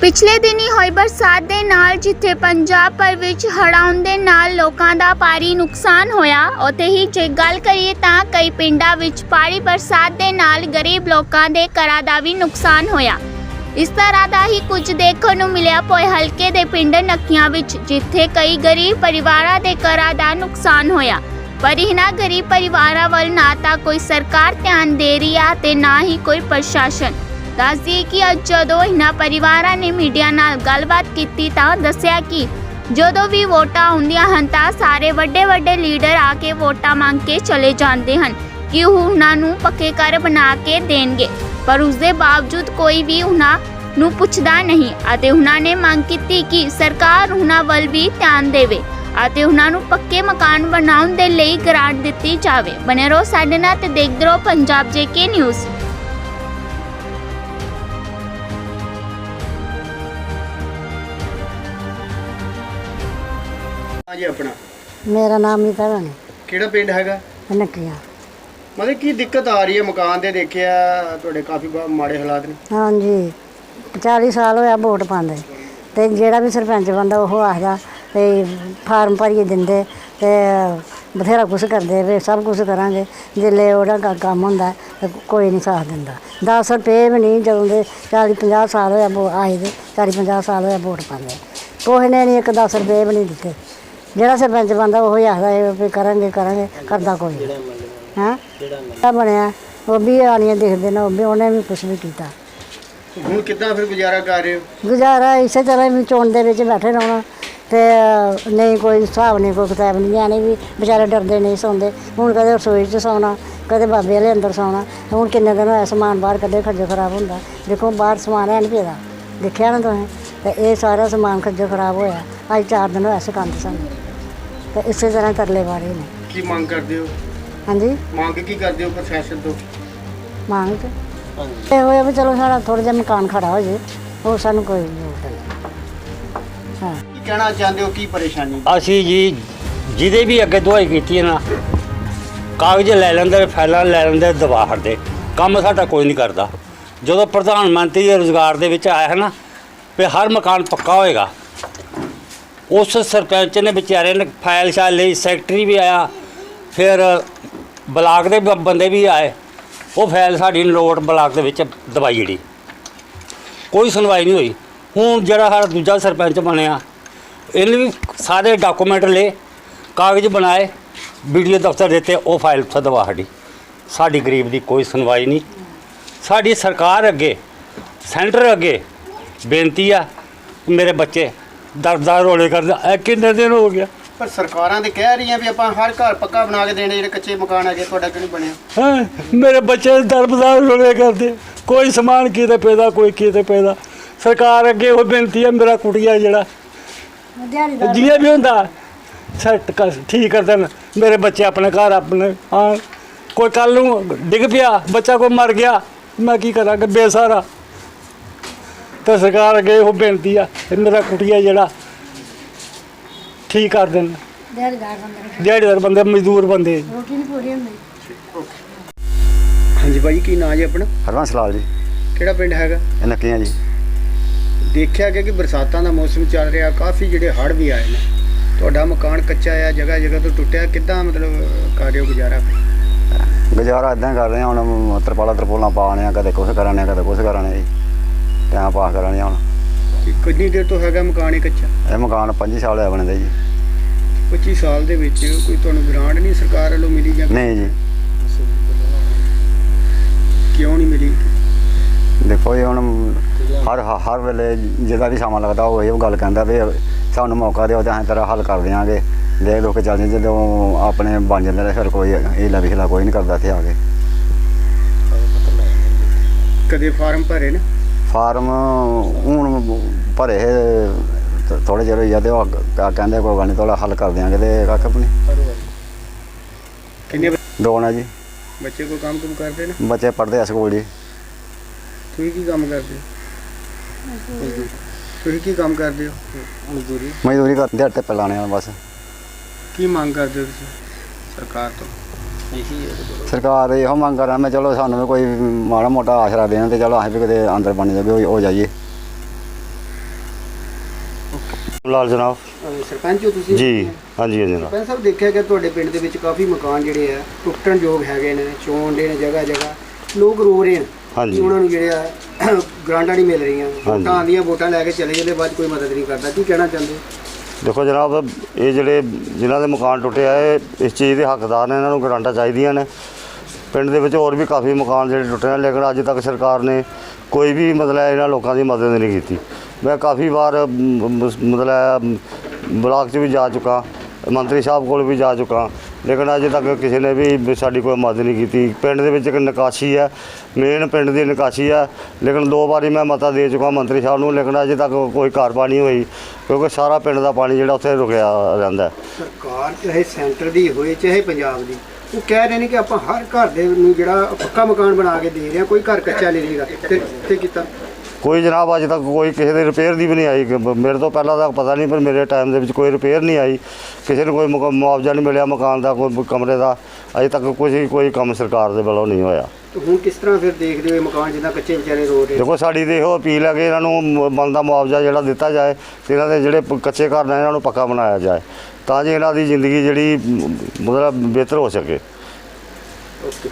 ਪਿਛਲੇ ਦਿਨੀ ਹੋਈ ਬਰਸਾਤ ਦੇ ਨਾਲ ਜਿੱਥੇ ਪੰਜਾਬ ਭਰ ਵਿੱਚ ਹੜਾਉਣ ਦੇ ਨਾਲ ਲੋਕਾਂ ਦਾ ਭਾਰੀ ਨੁਕਸਾਨ ਹੋਇਆ, ਉੱਥੇ ਹੀ ਜੇ ਗੱਲ ਕਰੀਏ ਤਾਂ ਕਈ ਪਿੰਡਾਂ ਵਿੱਚ ਭਾਰੀ ਬਰਸਾਤ ਦੇ ਨਾਲ ਗਰੀਬ ਲੋਕਾਂ ਦੇ ਘਰਾਂ ਦਾ ਵੀ ਨੁਕਸਾਨ ਹੋਇਆ। ਇਸ ਤਰ੍ਹਾਂ ਦਾ ਹੀ ਕੁਝ ਦੇਖਣ ਨੂੰ ਮਿਲਿਆ ਪੋਏ ਹਲਕੇ ਦੇ ਪਿੰਡ ਨੱਕੀਆਂ ਵਿੱਚ, ਜਿੱਥੇ ਕਈ ਗਰੀਬ ਪਰਿਵਾਰਾਂ ਦੇ ਘਰਾਂ ਦਾ ਨੁਕਸਾਨ ਹੋਇਆ। ਪਰ ਇਹਨਾਂ ਗਰੀਬ ਪਰਿਵਾਰਾਂ ਵੱਲ ਨਾ ਤਾਂ ਕੋਈ ਸਰਕਾਰ ਧਿਆਨ ਦੇ ਰਹੀ ਆ ਤੇ ਨਾ ਹੀ ਕੋਈ ਪ੍ਰਸ਼ਾਸਨ। ਦੱਸਦੀ ਕਿ ਅੱਜ ਜਦੋਂ ਇਹਨਾਂ ਪਰਿਵਾਰਾਂ ਨੇ ਮੀਡੀਆ ਨਾਲ ਗੱਲਬਾਤ ਕੀਤੀ ਤਾਂ ਦੱਸਿਆ ਕਿ ਜਦੋਂ ਵੀ ਵੋਟਾਂ ਹੁੰਦੀਆਂ ਹਨ ਤਾਂ ਸਾਰੇ ਵੱਡੇ ਵੱਡੇ ਲੀਡਰ ਆ ਕੇ ਵੋਟਾਂ ਮੰਗ ਕੇ ਚਲੇ ਜਾਂਦੇ ਹਨ ਕਿ ਉਹ ਉਹਨਾਂ ਨੂੰ ਪੱਕੇ ਘਰ ਬਣਾ ਕੇ ਦੇਣਗੇ। ਪਰ ਉਸ ਦੇ ਬਾਵਜੂਦ ਕੋਈ ਵੀ ਉਹਨਾਂ ਨੂੰ ਪੁੱਛਦਾ ਨਹੀਂ ਅਤੇ ਉਹਨਾਂ ਨੇ ਮੰਗ ਕੀਤੀ ਕਿ ਸਰਕਾਰ ਉਹਨਾਂ ਵੱਲ ਵੀ ਧਿਆਨ ਦੇਵੇ ਅਤੇ ਉਹਨਾਂ ਨੂੰ ਪੱਕੇ ਮਕਾਨ ਬਣਾਉਣ ਦੇ ਲਈ ਗ੍ਰਾਂਟ ਦਿੱਤੀ ਜਾਵੇ। ਬਨੇ ਰਹੋ ਸਾਡੇ ਨਾਲ ਤੇ ਦੇਖਦੇ ਰਹੋ ਪੰਜਾਬ ਜੇਕੇ ਨਿਊਜ਼। ਹਾਂਜੀ ਆਪਣਾ। ਮੇਰਾ ਨਾਮ ਨਹੀਂ ਪਤਾ ਨਹੀਂ ਕਿਹੜਾ ਪਿੰਡ ਹੈਗਾ? ਨੱਕੀਆਂ ਮਤਲਬ ਕੀ ਦਿੱਕਤ ਆ ਰਹੀ ਹੈ ਮਕਾਨ ਦੇ ਦੇਖਿਆ ਤੁਹਾਡੇ ਕਾਫੀ ਬਾ- ਮਾੜੇ ਹਾਲਾਤ ਨੇ। ਹਾਂਜੀ 40 ਸਾਲ ਹੋਇਆ ਵੋਟ ਪਾਉਂਦੇ। ਤੇ ਜਿਹੜਾ ਵੀ ਸਰਪੰਚ ਬੰਦਾ ਉਹ ਆਖਦਾ ਤੇ ਫਾਰਮ ਭਰੀਏ ਦਿੰਦੇ ਤੇ ਬਥੇਰਾ ਕੁਛ ਕਰਦੇ ਵੇ ਸਭ ਕੁਛ ਕਰਾਂਗੇ। ਜਿੱਲੇ ਉਹਦਾ ਕ- ਕੰਮ ਹੁੰਦਾ ਤੇ ਕੋਈ ਨਹੀਂ ਸਾਥ ਦਿੰਦਾ। 10 ਰੁਪਏ ਵੀ ਨਹੀਂ ਜਦੋਂ ਦੇ 40 50 ਸਾਲ ਹੋਇਆ ਵੋ ਆਏ ਦੇ 40 50 ਸਾਲ ਹੋਇਆ ਵੋਟ ਪਾਉਂਦੇ। ਕੋਈ ਨੇ ਨਹੀਂ ਇੱਕ 10 ਰੁਪਏ ਵੀ ਨਹੀਂ ਦਿੱਤੇ। ਜਿਹੜਾ ਸਰਪੰਚ ਬੰਦਾ ਉਹ ਹੀ ਆਖਦਾ ਇਹ ਵੀ ਕਰਾਂਗੇ ਕਰਾਂਗੇ ਕਰਦਾ ਕੋਈ ਨਹੀਂ ਹਾਂ? ਜਿਹੜਾ ਬਣਿਆ ਉਹ ਵੀ ਆਣੀਆਂ ਦੇਖਦੇ ਨੇ ਉਹ ਵੀ ਉਹਨੇ ਵੀ ਕੁਛ ਵੀ ਕੀਤਾ। ਹੁਣ ਕਿੱਦਾਂ ਫਿਰ ਗੁਜ਼ਾਰਾ ਕਰ ਰਹੇ ਹੋ? ਗੁਜ਼ਾਰਾ ਇਸੇ ਤਰ੍ਹਾਂ ਵੀ ਚੋਣ ਦੇ ਵਿੱਚ ਬੈਠੇ ਰਹਿਣਾ ਤੇ ਨਹੀਂ ਕੋਈ ਹਿਸਾਬ ਨਹੀਂ ਕੋਈ ਕਿਤਾਬ ਨਹੀਂ। ਜਾਣੇ ਵੀ ਵਿਚਾਰੇ ਡਰਦੇ ਨਹੀਂ ਸੌਂਦੇ। ਹੁਣ ਕਦੇ ਰਸੋਈ 'ਚ ਸੌਣਾ ਕਦੇ ਬਾਬੇ ਵਾਲੇ ਅੰਦਰ ਸੌਣਾ। ਹੁਣ ਕਿੰਨੇ ਦਿਨ ਹੋਇਆ ਸਮਾਨ ਬਾਹਰ ਕੱਢੇ ਖੱਜੇ ਖਰਾਬ ਹੁੰਦਾ। ਦੇਖੋ ਬਾਹਰ ਸਮਾਨ ਹੈ ਨਹੀਂ ਪਿਆ ਦੇਖਿਆ ਨਾ ਤੁਸੀਂ? ਤੇ ਇਹ ਸਾਰਾ ਸਮਾਨ ਖੱਜੇ ਖਰਾਬ ਹੋਇਆ। ਅੱਜ ਚਾਰ ਦਿਨ ਹੋਇਆ ਸਿਕੰਦ ਸਾਨੂੰ। ਤੇ ਇਸੇ ਤਰ੍ਹਾਂ ਤਰਲੇ ਵਾਰੇ ਨੇ। ਕੀ ਮੰਗ ਕਰਦੇ ਹੋ? ਹਾਂਜੀ? ਮੰਗ ਕੀ ਕਰਦੇ ਹੋ ਪ੍ਰਸ਼ਾਸਨ ਤੋਂ? ਮੰਗ ਤੇ ਇਹ ਹੋਇਆ ਵੀ ਚਲੋ ਸਾਡਾ ਥੋੜਾ ਜਿਹਾ ਮਕਾਨ ਖੜਾ ਹੋ ਜੇ ਉਹ ਸਾਨੂੰ ਕੋਈ ਜ਼ਰੂਰਤ ਨਹੀਂ। ਹਾਂ। ਕੀ ਕਹਿਣਾ ਚਾਹੁੰਦੇ ਹੋ? ਕੀ ਪਰੇਸ਼ਾਨੀ? ਅਸੀਂ ਜੀ ਜਿਹਦੇ ਵੀ ਅੱਗੇ ਦਵਾਈ ਕੀਤੀ ਹੈ ਨਾ ਕਾਗਜ਼ ਲੈ ਲੈਂਦੇ ਫਾਈਲਾਂ ਲੈ ਲੈਂਦੇ ਦਬਾ ਹਟਦੇ। ਕੰਮ ਸਾਡਾ ਕੋਈ ਨਹੀਂ ਕਰਦਾ। ਜਦੋਂ ਪ੍ਰਧਾਨ ਮੰਤਰੀ ਦੇ ਰੁਜ਼ਗਾਰ ਦੇ ਵਿੱਚ ਆਇਆ ਹੈ ਨਾ ਵੀ ਹਰ ਮਕਾਨ ਪੱਕਾ ਹੋਏਗਾ। ਉਸ ਸਰਪੰਚ ਨੇ ਵਿਚਾਰੇ ਨੇ ਫਾਈਲ ਸ਼ਾਲ ਲਈ, ਸੈਕਟਰੀ ਵੀ ਆਇਆ, ਫਿਰ ਬਲਾਕ ਦੇ ਬੰਦੇ ਵੀ ਆਏ। ਉਹ ਫਾਈਲ ਸਾਡੀ ਲੋਟ ਬਲਾਕ ਦੇ ਵਿੱਚ ਦਵਾਈ ਜਿਹੜੀ। ਕੋਈ ਸੁਣਵਾਈ ਨਹੀਂ ਹੋਈ। ਹੁਣ ਜਿਹੜਾ ਸਾਡਾ ਦੂਜਾ ਸਰਪੰਚ ਬਣਿਆ, ਇਹਨੇ ਵੀ ਸਾਰੇ ਡਾਕੂਮੈਂਟ ਲਏ, ਕਾਗਜ਼ ਬਣਾਏ ਵੀਡੀਓ ਦਫ਼ਤਰ ਦਿੱਤੇ, ਉਹ ਫਾਈਲ ਉੱਥੇ ਦਵਾ ਸਾਡੀ। ਸਾਡੀ ਗਰੀਬ ਦੀ ਕੋਈ ਸੁਣਵਾਈ ਨਹੀਂ। ਸਾਡੀ ਸਰਕਾਰ ਅੱਗੇ, ਸੈਂਟਰ ਅੱਗੇ ਬੇਨਤੀ ਆ ਮੇਰੇ ਬੱਚੇ ਦਰਦਾਰ ਰੋਲੇ ਕਰਦੇ ਇਹ ਕਿੰਨੇ ਦਿਨ ਹੋ ਗਿਆ ਪਰ ਸਰਕਾਰਾਂ ਤੇ ਕਹਿ ਰਹੀਆਂ ਵੀ ਆਪਾਂ ਹਰ ਘਰ ਪੱਕਾ ਬਣਾ ਕੇ ਦੇਣੇ ਜਿਹੜੇ ਕੱਚੇ ਮਕਾਨ ਹੈਗੇ ਤੁਹਾਡਾ ਕਿਉਂ ਨਹੀਂ ਬਣਿਆ? ਹੈਂ? ਮੇਰੇ ਬੱਚੇ ਦਰਦਾਰ ਰੋਲੇ ਕਰਦੇ। ਕੋਈ ਸਮਾਨ ਕਿਤੇ ਪੈਦਾ ਕੋਈ ਕਿਤੇ ਪੈਦਾ। ਸਰਕਾਰ ਅੱਗੇ ਉਹ ਬੇਨਤੀ ਆ ਮੇਰਾ ਕੁੜੀਆ ਜਿਹੜਾ ਜਿਵੇਂ ਵੀ ਹੁੰਦਾ ਸੈੱਟ ਕਰ ਠੀਕ ਕਰ ਦੇਣ। ਮੇਰੇ ਬੱਚੇ ਆਪਣੇ ਘਰ ਆਪਣੇ ਹਾਂ। ਕੋਈ ਕੱਲ ਨੂੰ ਡਿੱਗ ਪਿਆ ਬੱਚਾ ਕੋਈ ਮਰ ਗਿਆ ਮੈਂ ਕੀ ਕਰਾਂਗਾ? ਬੇਸਹਾਰਾ। ਤੇ ਸਰਕਾਰ ਅੱਗੇ ਉਹ ਬੇਨਤੀ ਆ ਕਿ ਮੇਰਾ ਕੁੜੀਆ ਜਿਹੜਾ ਠੀਕ ਕਰ ਦੇਣ। ਦਿਹਾੜੀਦਾਰ ਬੰਦੇ ਦਿਹਾੜੀਦਾਰ ਬੰਦੇ ਮਜ਼ਦੂਰ ਬੰਦੇ। ਰੋਟੀ ਨਹੀਂ ਪੂਰੀ ਹੁੰਦੀ। ਹਾਂਜੀ ਭਾਈ ਕੀ ਨਾਂ ਜੀ ਆਪਣਾ? ਹਰਵੰਸ ਲਾਲ ਜੀ। ਕਿਹੜਾ ਪਿੰਡ ਹੈਗਾ? ਇਹ ਨੱਕੀਆਂ ਜੀ। ਦੇਖਿਆ ਗਿਆ ਕਿ ਬਰਸਾਤਾਂ ਦਾ ਮੌਸਮ ਚੱਲ ਰਿਹਾ ਕਾਫੀ ਜਿਹੜੇ ਹੜ੍ਹ ਵੀ ਆਏ ਨੇ। ਤੁਹਾਡਾ ਮਕਾਨ ਕੱਚਾ ਆ ਜਗ੍ਹਾ ਜਗ੍ਹਾ ਤੋਂ ਟੁੱਟਿਆ ਕਿੱਦਾਂ ਮਤਲਬ ਕਰ ਰਹੇ ਹੋ ਗੁਜ਼ਾਰਾ? ਗੁਜ਼ਾਰਾ ਇਦਾਂ ਕਰ ਰਹੇ ਹਾਂ ਹੁਣ ਤਰਪਾਲਾਂ ਤਰਪੋਲਾਂ ਪਾਣੇ ਆ ਕਦੇ ਕੁਛ ਕਰਾਣੇ ਆ ਕਦੇ ਕੁਛ ਕਰਾਣੇ ਜੀ। ਟਾਈਮ ਪਾਸ ਕਰਾਣੇ ਹੁਣ ਕਿ ਕਿੰਨੀ ਦੇਰ ਤੋਂ ਹੈਗਾ ਮਕਾਨ ਇਹ ਕੱਚਾ? ਇਹ ਮਕਾਨ 25 ਸਾਲ ਹੋਇਆ ਬਣਦੇ ਜੀ। 25 ਸਾਲ ਦੇ ਵਿੱਚ ਕੋਈ ਤੁਹਾਨੂੰ ਗ੍ਰਾਂਟ ਨਹੀਂ ਸਰਕਾਰ ਵੱਲੋਂ ਮਿਲੀ ਜਾਂ ਨਹੀਂ ਜੀ। ਕਿਉਂ ਨਹੀਂ ਮਿਲੀ? ਦੇਖੋ ਇਹ ਹੁਣ ਹਰ ਹਰ ਵੇਲੇ ਜਿਹਦਾ ਵੀ ਸਮਾਂ ਲੱਗਦਾ ਉਹ ਇਹ ਗੱਲ ਕਹਿੰਦਾ ਵੀ ਸਾਨੂੰ ਮੌਕਾ ਦਿਓ ਤੇ ਅਸੀਂ ਤੇਰਾ ਹੱਲ ਕਰ ਦਿਆਂਗੇ। ਦੇ ਲੋਕ ਚੱਲ ਜਾਂਦੇ ਜਦੋਂ ਆਪਣੇ ਬਣ ਜਾਂਦੇ ਨੇ ਫਿਰ ਕੋਈ ਇਹ ਲਾ ਵਿਖਲਾ ਕੋਈ ਨਹੀਂ ਕਰਦਾ ਇੱਥੇ ਆ ਕੇ। ਕਦੇ ਫਾਰਮ ਭਰੇ ਨੇ? ਫਾਰਮ ਹੁਣ ਭਰੇ ਥੋੜੇ ਚਿਰ ਹੋਈ ਆ ਤੇ ਉਹ ਕ- ਕਹਿੰਦੇ ਕੋਈ ਗੱਲ ਨਹੀਂ ਥੋੜਾ ਹੱਲ ਕਰ ਦਿਆਂਗੇ ਤੇ ਕੱਖ ਆਪਣੀ। ਕਿੰਨੇ ਦੋ ਨਾ ਜੀ। ਬੱਚੇ ਕੋਈ ਕੰਮ ਕੁਮ ਕਰਦੇ ਨੇ? ਬੱਚੇ ਪੜ੍ਹਦੇ ਆ ਸਕੂਲ ਜੀ। ਤੁਸੀਂ ਕੀ ਕੰਮ ਕਰਦੇ? ਹੋ ਤੁਸੀਂ ਕੀ ਕੰਮ ਕਰਦੇ ਹੋ? ਮਜ਼ਦੂਰੀ। ਮਜ਼ਦੂਰੀ ਕਰ ਦਿਹਾੜੀ ਤੇ ਪਲਾਣੇ ਆ ਬਸ। ਕੀ ਮੰਗ ਕਰਦੇ ਹੋ ਤੁਸੀਂ? ਸਰਕਾਰ ਤੋਂ। ਸਰਕਾਰ ਇਹੋ ਮੰਗ ਕਰ ਮੈਂ ਚਲੋ ਸਾਨੂੰ ਵੀ ਕੋਈ ਮਾੜਾ ਮੋਟਾ ਆਸਰਾ ਦੇਣ ਤੇ ਚਲੋ ਅਸੀਂ ਵੀ ਕਿਤੇ ਅੰਦਰ ਬਣ ਜਾਵੇ ਹੋ ਜਾਈਏ। ਲਾਲ ਜਨਾਬ। ਸਰਪੰਚ ਹੋ ਤੁਸੀਂ? ਜੀ ਹਾਂਜੀ ਹਾਂਜੀ ਜਨਾਬ। ਸਰਪੰਚ ਸਾਹਿਬ ਦੇਖਿਆ ਕਿ ਤੁਹਾਡੇ ਪਿੰਡ ਦੇ ਵਿੱਚ ਕਾਫੀ ਮਕਾਨ ਜਿਹੜੇ ਆ ਟੁੱਟਣ ਯੋਗ ਹੈਗੇ ਨੇ ਚੋਣ ਦੇ ਨੇ ਜਗ੍ਹਾ ਜਗ੍ਹਾ। ਲੋਕ ਰੋ ਰਹੇ ਨੇ। ਹਾਂਜੀ। ਕਿ ਉਹਨਾਂ ਨੂੰ ਜਿਹੜੇ ਆ ਗ੍ਰਾਂਟਾਂ ਨਹੀਂ ਮਿਲ ਰਹੀਆਂ। ਵੋਟਾਂ ਵੋਟਾਂ ਲੈ ਕੇ ਚਲੇ ਜਾਂਦੇ ਬਾਅਦ ਕੋਈ ਮਦਦ ਨਹੀਂ ਕਰਦਾ। ਕੀ ਕਹਿਣਾ ਚਾਹੁੰਦੇ? ਦੇਖੋ ਜਨਾਬ, ਇਹ ਜਿਹੜੇ ਜਿਨ੍ਹਾਂ ਦੇ ਮਕਾਨ ਟੁੱਟੇ ਆ, ਇਹ ਇਸ ਚੀਜ਼ ਦੇ ਹੱਕਦਾਰ ਨੇ, ਇਹਨਾਂ ਨੂੰ ਗਰਾਂਟਾਂ ਚਾਹੀਦੀਆਂ ਨੇ। ਪਿੰਡ ਦੇ ਵਿੱਚ ਹੋਰ ਵੀ ਕਾਫੀ ਮਕਾਨ ਜਿਹੜੇ ਟੁੱਟੇ ਨੇ ਲੇਕਿਨ ਅੱਜ ਤੱਕ ਸਰਕਾਰ ਨੇ ਕੋਈ ਵੀ ਮਤਲਬ ਇਹਨਾਂ ਲੋਕਾਂ ਦੀ ਮਦਦ ਨਹੀਂ ਕੀਤੀ। ਮੈਂ ਕਾਫੀ ਵਾਰ ਮਤਲਬ ਬਲਾਕ 'ਚ ਵੀ ਜਾ ਚੁੱਕਾ, ਮੰਤਰੀ ਸਾਹਿਬ ਕੋਲ ਵੀ ਜਾ ਚੁੱਕਾ। ਲੇਕਿਨ ਅਜੇ ਤੱਕ ਕਿਸੇ ਨੇ ਵੀ ਸਾਡੀ ਕੋਈ ਮਦਦ ਨਹੀਂ ਕੀਤੀ। ਪਿੰਡ ਦੇ ਵਿੱਚ ਇੱਕ ਨਿਕਾਸੀ ਹੈ ਮੇਨ ਪਿੰਡ ਦੀ ਨਿਕਾਸੀ ਹੈ ਲੇਕਿਨ ਦੋ ਵਾਰੀ ਮੈਂ ਮਤਾ ਦੇ ਚੁੱਕਾ ਮੰਤਰੀ ਸਾਹਿਬ ਨੂੰ, ਲੇਕਿਨ ਅਜੇ ਤੱਕ ਕੋਈ ਕਾਰਵਾਈ ਨਹੀਂ ਹੋਈ, ਕਿਉਂਕਿ ਸਾਰਾ ਪਿੰਡ ਦਾ ਪਾਣੀ ਜਿਹੜਾ ਉੱਥੇ ਰੁਕਿਆ ਰਹਿੰਦਾ। ਸਰਕਾਰ ਚਾਹੇ ਸੈਂਟਰ ਦੀ ਹੋਏ, ਚਾਹੇ ਪੰਜਾਬ ਦੀ, ਉਹ ਕਹਿ ਰਹੇ ਨੇ ਕਿ ਆਪਾਂ ਹਰ ਘਰ ਦੇ ਨੂੰ ਜਿਹੜਾ ਪੱਕਾ ਮਕਾਨ ਬਣਾ ਕੇ ਦੇ ਰਹੇ ਹਾਂ ਕੋਈ ਘਰ ਕੱਚਾ ਨਹੀਂ ਰਹੇਗਾ ਤੇ ਕੀਤਾ। ਕੋਈ ਜਨਾਬ ਅੱਜ ਤੱਕ ਕੋਈ ਕਿਸੇ ਦੀ ਰਿਪੇਅਰ ਦੀ ਵੀ ਨਹੀਂ ਆਈ। ਮੇਰੇ ਤੋਂ ਪਹਿਲਾਂ ਤਾਂ ਪਤਾ ਨਹੀਂ ਪਰ ਮੇਰੇ ਟਾਈਮ ਦੇ ਵਿੱਚ ਕੋਈ ਰਿਪੇਅਰ ਨਹੀਂ ਆਈ। ਕਿਸੇ ਨੂੰ ਕੋਈ ਮੁਆਵਜ਼ਾ ਨਹੀਂ ਮਿਲਿਆ ਮਕਾਨ ਦਾ ਕੋਈ ਕਮਰੇ ਦਾ। ਅਜੇ ਤੱਕ ਕੋਈ ਕੋਈ ਕੰਮ ਸਰਕਾਰ ਦੇ ਵੱਲੋਂ ਨਹੀਂ ਹੋਇਆ। ਹੁਣ ਕਿਸ ਤਰ੍ਹਾਂ ਫਿਰ ਦੇਖਦੇ ਹੋ ਮਕਾਨ ਜਿੱਦਾਂ ਕੱਚੇ ਵਿਚਾਰੇ ਰੋ ਰਹੇ? ਦੇਖੋ ਸਾਡੀ ਤੇ ਇਹੋ ਅਪੀਲ ਹੈ ਕਿ ਇਹਨਾਂ ਨੂੰ ਬਣਦਾ ਮੁਆਵਜ਼ਾ ਜਿਹੜਾ ਦਿੱਤਾ ਜਾਏ ਤੇ ਇਹਨਾਂ ਦੇ ਜਿਹੜੇ ਕੱਚੇ ਘਰ ਨੇ ਇਹਨਾਂ ਨੂੰ ਪੱਕਾ ਬਣਾਇਆ ਜਾਏ। ਤਾਂ ਜੇ ਇਹਨਾਂ ਦੀ ਜ਼ਿੰਦਗੀ ਜਿਹੜੀ ਮਤਲਬ ਬਿਹਤਰ ਹੋ ਸਕੇ। ਓਕੇ।